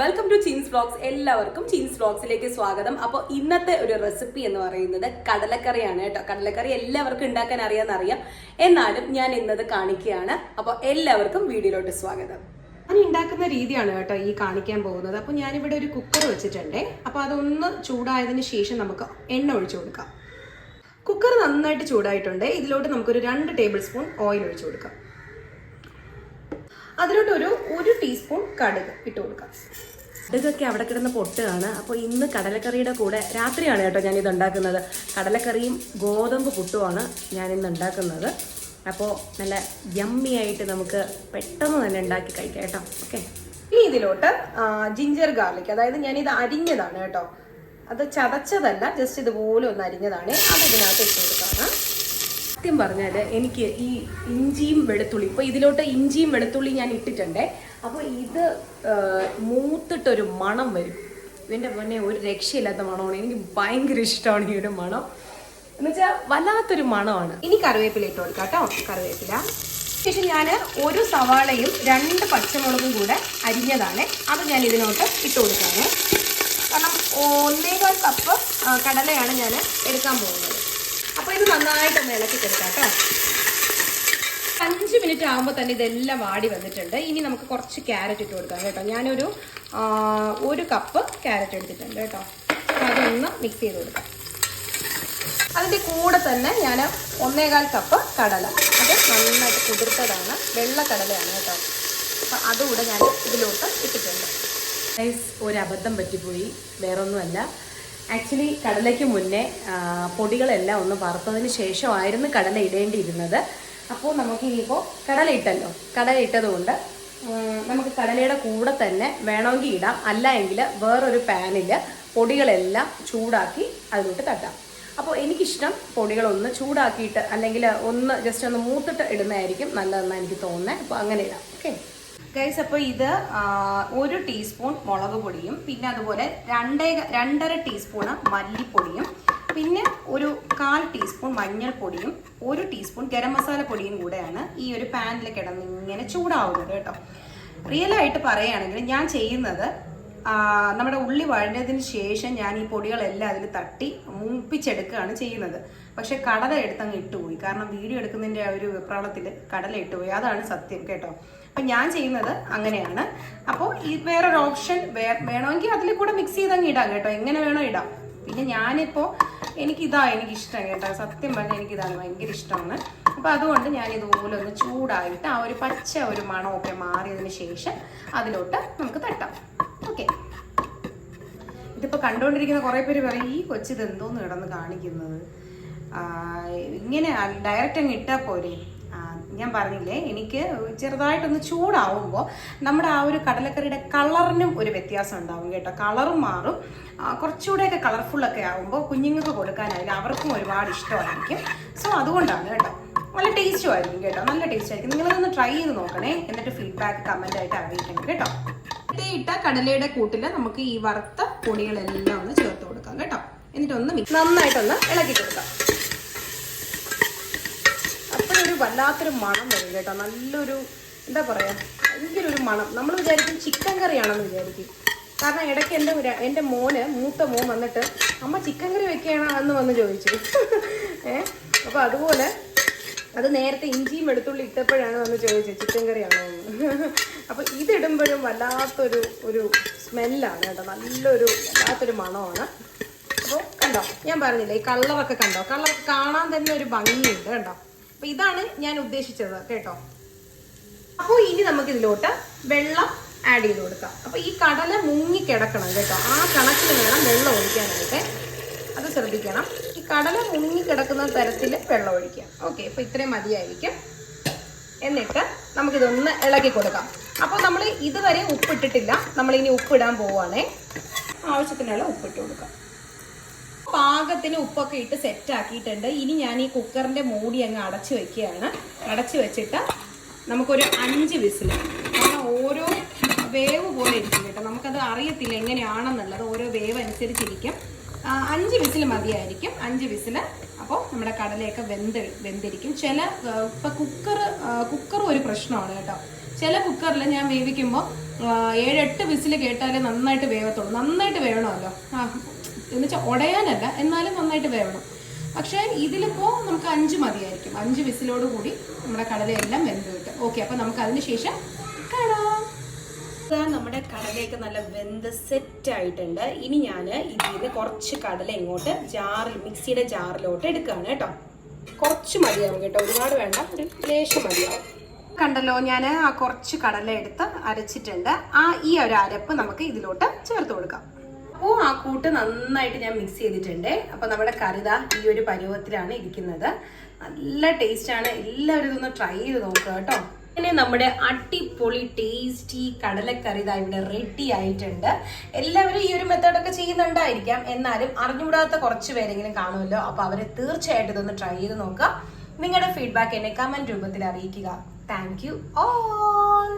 Welcome to Cheens blogs എല്ലാവർക്കും ചീൻസ് വ്ളോഗ്സിലേക്ക് സ്വാഗതം. അപ്പോൾ ഇന്നത്തെ ഒരു റെസിപ്പി എന്ന് പറയുന്നത് കടലക്കറിയാണ് കേട്ടോ. കടലക്കറി എല്ലാവർക്കും ഉണ്ടാക്കാൻ അറിയാമെന്നറിയാം. എന്നാലും ഞാൻ ഇന്നത് കാണിക്കുകയാണ്. അപ്പോൾ എല്ലാവർക്കും വീഡിയോയിലോട്ട് സ്വാഗതം. ഞാൻ ഉണ്ടാക്കുന്ന രീതിയാണ് കേട്ടോ ഈ കാണിക്കാൻ പോകുന്നത്. അപ്പോൾ ഞാനിവിടെ ഒരു കുക്കർ വെച്ചിട്ടുണ്ട്. അപ്പോൾ അതൊന്ന് ചൂടായതിനു ശേഷം നമുക്ക് എണ്ണ ഒഴിച്ചു കൊടുക്കാം. കുക്കർ നന്നായിട്ട് ചൂടായിട്ടുണ്ട്. ഇതിലോട്ട് നമുക്കൊരു രണ്ട് ടേബിൾ സ്പൂൺ ഓയിൽ ഒഴിച്ചു കൊടുക്കാം. അതിലോട്ട് ഒരു ഒരു ടീസ്പൂൺ കടുക് ഇട്ട് കൊടുക്കാം. കടുകൊക്കെ അവിടെ കിടന്ന് പൊട്ടുകയാണ്. അപ്പോൾ ഇന്ന് കടലക്കറിയുടെ കൂടെ രാത്രിയാണ് കേട്ടോ ഞാൻ ഇത് ഉണ്ടാക്കുന്നത്. കടലക്കറിയും ഗോതമ്പ് പുട്ടുമാണ് ഞാൻ ഇന്ന് ഉണ്ടാക്കുന്നത്. അപ്പോൾ നല്ല യമ്മി ആയിട്ട് നമുക്ക് പെട്ടെന്ന് തന്നെ ഉണ്ടാക്കി കഴിക്കാം കേട്ടോ. ഓക്കെ ഇനി ഇതിലോട്ട് ജിഞ്ചർ ഗാർലിക് അതായത് ഞാൻ ഇത് അരിഞ്ഞതാണ് കേട്ടോ. അത് ചതച്ചതല്ല ജസ്റ്റ് ഇതുപോലെ ഒന്ന് അരിഞ്ഞതാണ്. അത് ഇതിനകത്ത് ഇട്ട് സത്യം പറഞ്ഞാൽ എനിക്ക് ഈ ഇഞ്ചിയും വെളുത്തുള്ളി ഇപ്പോൾ ഇതിലോട്ട് ഇഞ്ചിയും വെളുത്തുള്ളി ഞാൻ ഇട്ടിട്ടുണ്ട്. അപ്പോൾ ഇത് മൂത്തിട്ടൊരു മണം വരും. ഇതിന്റെ മുന്നേ ഒരു രക്ഷയില്ലാത്ത മണമാണ്. എനിക്ക് ഭയങ്കര ഇഷ്ടമാണ് ഈ ഒരു മണം. എന്ന് വെച്ചാൽ വല്ലാത്തൊരു മണമാണ്. ഇനി കറിവേപ്പില ഇട്ട് കൊടുക്കാം കേട്ടോ. കറിവേപ്പില. ശേഷം ഞാൻ ഒരു സവാളയും രണ്ട് പച്ചമുളകും കൂടെ അരിഞ്ഞതാണ്. അത് ഞാൻ ഇതിനോട്ട് ഇട്ട് കൊടുക്കാണ്. കാരണം ഒന്നേകാൽ കപ്പ് കടലയാണ് ഞാൻ എടുക്കാൻ പോകുന്നത്. നന്നായിട്ടൊന്ന് ഇളക്കി കൊടുക്കാം കേട്ടോ അഞ്ച് മിനിറ്റ് ആകുമ്പോൾ തന്നെ ഇതെല്ലാം വാടി വന്നിട്ടുണ്ട്. ഇനി നമുക്ക് കുറച്ച് ക്യാരറ്റ് ഇട്ട് കൊടുക്കാം കേട്ടോ. ഞാനൊരു ഒരു കപ്പ് ക്യാരറ്റ് എടുത്തിട്ടുണ്ട് കേട്ടോ. അതൊന്ന് മിക്സ് ചെയ്ത് കൊടുക്കാം. അതിന്റെ കൂടെ തന്നെ ഞാൻ ഒന്നേകാൽ കപ്പ് കടല. അത് നന്നായിട്ട് കുതിർത്തതാണ്. വെള്ള കടലയാണ് കേട്ടോ. അപ്പം അതുകൂടെ ഞാൻ ഇതിലോട്ട് ഇട്ടിട്ടുണ്ട്. ഒരു അബദ്ധം പറ്റിപ്പോയി. വേറൊന്നുമല്ല. ആക്ച്വലി കടലയ്ക്ക് മുന്നേ പൊടികളെല്ലാം ഒന്ന് വറുത്തതിന് ശേഷമായിരുന്നു കടല ഇടേണ്ടിയിരുന്നത്. അപ്പോൾ നമുക്ക് ഇനിയിപ്പോൾ കടല ഇട്ടല്ലോ. കടല ഇട്ടതുകൊണ്ട് നമുക്ക് കടലയുടെ കൂടെ തന്നെ വേണമെങ്കിൽ ഇടാം. അല്ല എങ്കിൽ വേറൊരു പാനിൽ പൊടികളെല്ലാം ചൂടാക്കി അതിലോട്ട് തട്ടാം. അപ്പോൾ എനിക്കിഷ്ടം പൊടികളൊന്ന് ചൂടാക്കിയിട്ട് അല്ലെങ്കിൽ ഒന്ന് ജസ്റ്റ് ഒന്ന് മൂത്തിട്ട് ഇടുന്നതായിരിക്കും നല്ലതെന്നാണ് എനിക്ക് തോന്നുന്നത്. അപ്പോൾ അങ്ങനെ ഇടാം. ഓക്കെ ഗൈസ് അപ്പോൾ ഇത് ഒരു ടീസ്പൂൺ മുളക് പൊടിയും പിന്നെ അതുപോലെ രണ്ടേ രണ്ടര ടീസ്പൂണ് മല്ലിപ്പൊടിയും പിന്നെ ഒരു കാൽ ടീസ്പൂൺ മഞ്ഞൾപ്പൊടിയും ഒരു ടീസ്പൂൺ ഗരം മസാല പൊടിയും കൂടെയാണ് ഈ ഒരു പാനിൽ കിടന്ന് ഇങ്ങനെ ചൂടാവുന്നത് കേട്ടോ. റിയലായിട്ട് പറയുകയാണെങ്കിൽ ഞാൻ ചെയ്യുന്നത് നമ്മുടെ ഉള്ളി വഴഞ്ഞതിന് ശേഷം ഞാൻ ഈ പൊടികളെല്ലാം അതിൽ തട്ടി മൂപ്പിച്ചെടുക്കുകയാണ് ചെയ്യുന്നത്. പക്ഷെ കടല എടുത്തങ്ങ് ഇട്ടുപോയി. കാരണം വീഡിയോ എടുക്കുന്നതിന്റെ ആ ഒരു വെപ്രാളത്തിൽ കടല ഇട്ടുപോയി. അതാണ് സത്യം കേട്ടോ. അപ്പം ഞാൻ ചെയ്യുന്നത് അങ്ങനെയാണ്. അപ്പോൾ ഈ വേറൊരു ഓപ്ഷൻ വേ വേണമെങ്കിൽ അതിൽ കൂടെ മിക്സ് ചെയ്തങ്ങ് ഇടാം കേട്ടോ. എങ്ങനെ വേണോ ഇടാം. പിന്നെ ഞാനിപ്പോൾ എനിക്കിതാ എനിക്കിഷ്ടം കേട്ടോ. സത്യം പറഞ്ഞാൽ എനിക്കിതാണ് ഭയങ്കര ഇഷ്ടമാണ്. അപ്പോൾ അതുകൊണ്ട് ഞാൻ ഇതുപോലെ ഒന്ന് ചൂടായിട്ട് ആ ഒരു പച്ച ഒരു മണമൊക്കെ മാറിയതിന് ശേഷം അതിലോട്ട് നമുക്ക് തട്ടാം. ഇതിപ്പോൾ കണ്ടുകൊണ്ടിരിക്കുന്ന കുറേ പേര് പറയും ഈ കൊച്ചിത് എന്തോന്ന് കിടന്ന് കാണിക്കുന്നത്? ഇങ്ങനെ ഡയറക്റ്റ് അങ്ങ് ഇട്ടാൽ പോരെ. ഞാൻ പറഞ്ഞില്ലേ എനിക്ക് ചെറുതായിട്ടൊന്ന് ചൂടാവുമ്പോൾ നമ്മുടെ ആ ഒരു കടലക്കറിയുടെ കളറിനും ഒരു വ്യത്യാസം ഉണ്ടാവും കേട്ടോ. കളറും മാറും. കുറച്ചുകൂടെയൊക്കെ കളർഫുള്ളൊക്കെ ആകുമ്പോൾ കുഞ്ഞുങ്ങൾക്ക് കൊടുക്കാനായാലും അവർക്കും ഒരുപാട് ഇഷ്ടമായിരിക്കും. സോ അതുകൊണ്ടാണ് കേട്ടോ. നല്ല ടേസ്റ്റും ആയിരിക്കും കേട്ടോ. നല്ല ടേസ്റ്റ് ആയിരിക്കും. നിങ്ങളതൊന്ന് ട്രൈ ചെയ്ത് നോക്കണേ. എന്നിട്ട് ഫീഡ്ബാക്ക് കമന്റ് ആയിട്ട് അറിയിക്കണം കേട്ടോ. ഇതേ ഇട്ട കടലയുടെ കൂട്ടിൽ നമുക്ക് ഈ വറുത്ത പൊടികളെല്ലാം ഒന്ന് ചേർത്ത് കൊടുക്കാം കേട്ടോ. എന്നിട്ടൊന്ന് മിക്സ് നന്നായിട്ടൊന്ന് ഇളക്കി കൊടുക്കാം. അപ്പോഴൊരു വല്ലാത്തൊരു മണം വരും കേട്ടോ. നല്ലൊരു എന്താ പറയാ ഭയങ്കര ഒരു മണം. നമ്മൾ വിചാരിക്കും ചിക്കൻ കറിയാണെന്ന് വിചാരിക്കും. കാരണം ഇടയ്ക്ക് എന്റെ എന്റെ മോന് മൂത്ത മോൻ വന്നിട്ട് അമ്മ ചിക്കൻ കറി വെക്കുകയാണ്? എന്ന് വന്ന് ചോദിച്ചു. ഏഹ് അപ്പോൾ അതുപോലെ അത് നേരത്തെ ഇഞ്ചിയും വെളുത്തുള്ളി ഇട്ടപ്പോഴാണ് വന്ന് ചോദിച്ചത് ചിക്കൻ കറിയാണോ എന്ന്? അപ്പോൾ ഇതിടുമ്പോഴും വല്ലാത്തൊരു ഒരു സ്മെല്ലാണ് കേട്ടോ. നല്ലൊരു വല്ലാത്തൊരു മണമാണ്. അപ്പോൾ കണ്ടോ ഞാൻ പറഞ്ഞില്ലേ ഈ കളറൊക്കെ കണ്ടോ? കളർ കാണാൻ തന്നെ ഒരു ഭംഗിയുണ്ട് കണ്ടോ? അപ്പോൾ ഇതാണ് ഞാൻ ഉദ്ദേശിച്ചത് കേട്ടോ. അപ്പോൾ ഇനി നമുക്ക് ഇതിലോട്ട് വെള്ളം ആഡ് ചെയ്ത് കൊടുക്കാം. അപ്പോൾ ഈ കടല മുങ്ങി കിടക്കണം കേട്ടോ. ആ കണക്കിന് വേണം വെള്ളം ഒഴിക്കാനായിട്ട്. ശ്രദ്ധിക്കണം. ഈ കടല മുങ്ങി കിടക്കുന്ന തരത്തിൽ വെള്ളം ഒഴിക്കുക. ഓക്കെ അപ്പോൾ ഇത്രയും മതിയായിരിക്കും. എന്നിട്ട് നമുക്കിതൊന്ന് ഇളക്കി കൊടുക്കാം. അപ്പോൾ നമ്മൾ ഇതുവരെ ഉപ്പിട്ടിട്ടില്ല. നമ്മൾ ഇനി ഉപ്പിടാൻ പോവുകയാണേ. ആവശ്യത്തിനുള്ള ഉപ്പിട്ട് കൊടുക്കാം. പാകത്തിന് ഉപ്പൊക്കെ ഇട്ട് സെറ്റ് ആക്കിയിട്ടുണ്ട്. ഇനി ഞാൻ ഈ കുക്കറിന്റെ മൂടി അങ്ങ് അടച്ചു വെക്കുകയാണ്. അടച്ചു വെച്ചിട്ട് നമുക്കൊരു അഞ്ച് വിസിൽ. കാരണം ഓരോ വേവ് പോലെ ഇരിക്കും കേട്ടോ. നമുക്കത് അറിയത്തില്ല എങ്ങനെയാണെന്നുള്ളത്. ഓരോ വേവ് അനുസരിച്ചിരിക്കും. അഞ്ച് വിസിൽ മതിയായിരിക്കും. അഞ്ച് വിസിൽ അപ്പോൾ നമ്മുടെ കടലയൊക്കെ വെന്ത് വെന്തിരിക്കും. ചില ഇപ്പം കുക്കർ കുക്കർ ഒരു പ്രശ്നമാണ് കേട്ടോ. ചില കുക്കറിൽ ഞാൻ വേവിക്കുമ്പോൾ ഏഴെട്ട് വിസിൽ കേട്ടാലേ നന്നായിട്ട് വേവത്തുള്ളൂ. നന്നായിട്ട് വേണമല്ലോ ആ എന്നുവെച്ചാൽ ഉടയാനല്ല എന്നാലും നന്നായിട്ട് വേവണം. പക്ഷേ ഇതിലിപ്പോൾ നമുക്ക് അഞ്ച് മതിയായിരിക്കും. അഞ്ച് വിസിലോട് കൂടി നമ്മുടെ കടലയെല്ലാം വെന്ത് കിട്ടും. ഓക്കെ അപ്പോൾ നമുക്ക് അതിന് ശേഷം കാണാം. നമ്മുടെ കടലയൊക്കെ നല്ല വെന്ത് സെറ്റ് ആയിട്ടുണ്ട്. ഇനി ഞാൻ ഇതിൽ നിന്ന് കുറച്ച് കടല ഇങ്ങോട്ട് ജാറിൽ മിക്സിയുടെ ജാറിലോട്ട് എടുക്കുകയാണ് കേട്ടോ. കുറച്ച് മതിയാവും കേട്ടോ. ഒരുപാട് വേണ്ട. ഒരു ലേശം മതിയാവും. കണ്ടല്ലോ ഞാൻ ആ കുറച്ച് കടല എടുത്ത് അരച്ചിട്ടുണ്ട്. ആ ഈ ഒരു അരപ്പ് നമുക്ക് ഇതിലോട്ട് ചേർത്ത് കൊടുക്കാം. അപ്പോൾ ആ കൂട്ട് നന്നായിട്ട് ഞാൻ മിക്സ് ചെയ്തിട്ടുണ്ട്. അപ്പോൾ നമ്മുടെ കറിത ഈ ഒരു പരുവത്തിലാണ് ഇരിക്കുന്നത്. നല്ല ടേസ്റ്റാണ് എല്ലാവരും ഇതൊന്ന് ട്രൈ ചെയ്ത് നോക്കുക കേട്ടോ. പിന്നെ നമ്മുടെ അടിപൊളി ടേസ്റ്റി കടലക്കറി ഇതാ ഇവിടെ റെഡി ആയിട്ടുണ്ട്. എല്ലാവരും ഈ ഒരു മെത്തേഡൊക്കെ ചെയ്യുന്നുണ്ടായിരിക്കാം. എന്നാലും അറിഞ്ഞുകൂടാത്ത കുറച്ച് പേരെങ്കിലും കാണുമല്ലോ. അപ്പൊ അവരെ തീർച്ചയായിട്ടും ഇതൊന്ന് ട്രൈ ചെയ്ത് നോക്കുക. നിങ്ങളുടെ ഫീഡ്ബാക്ക് എന്നെ കമന്റ് രൂപത്തിൽ അറിയിക്കുക. Thank you all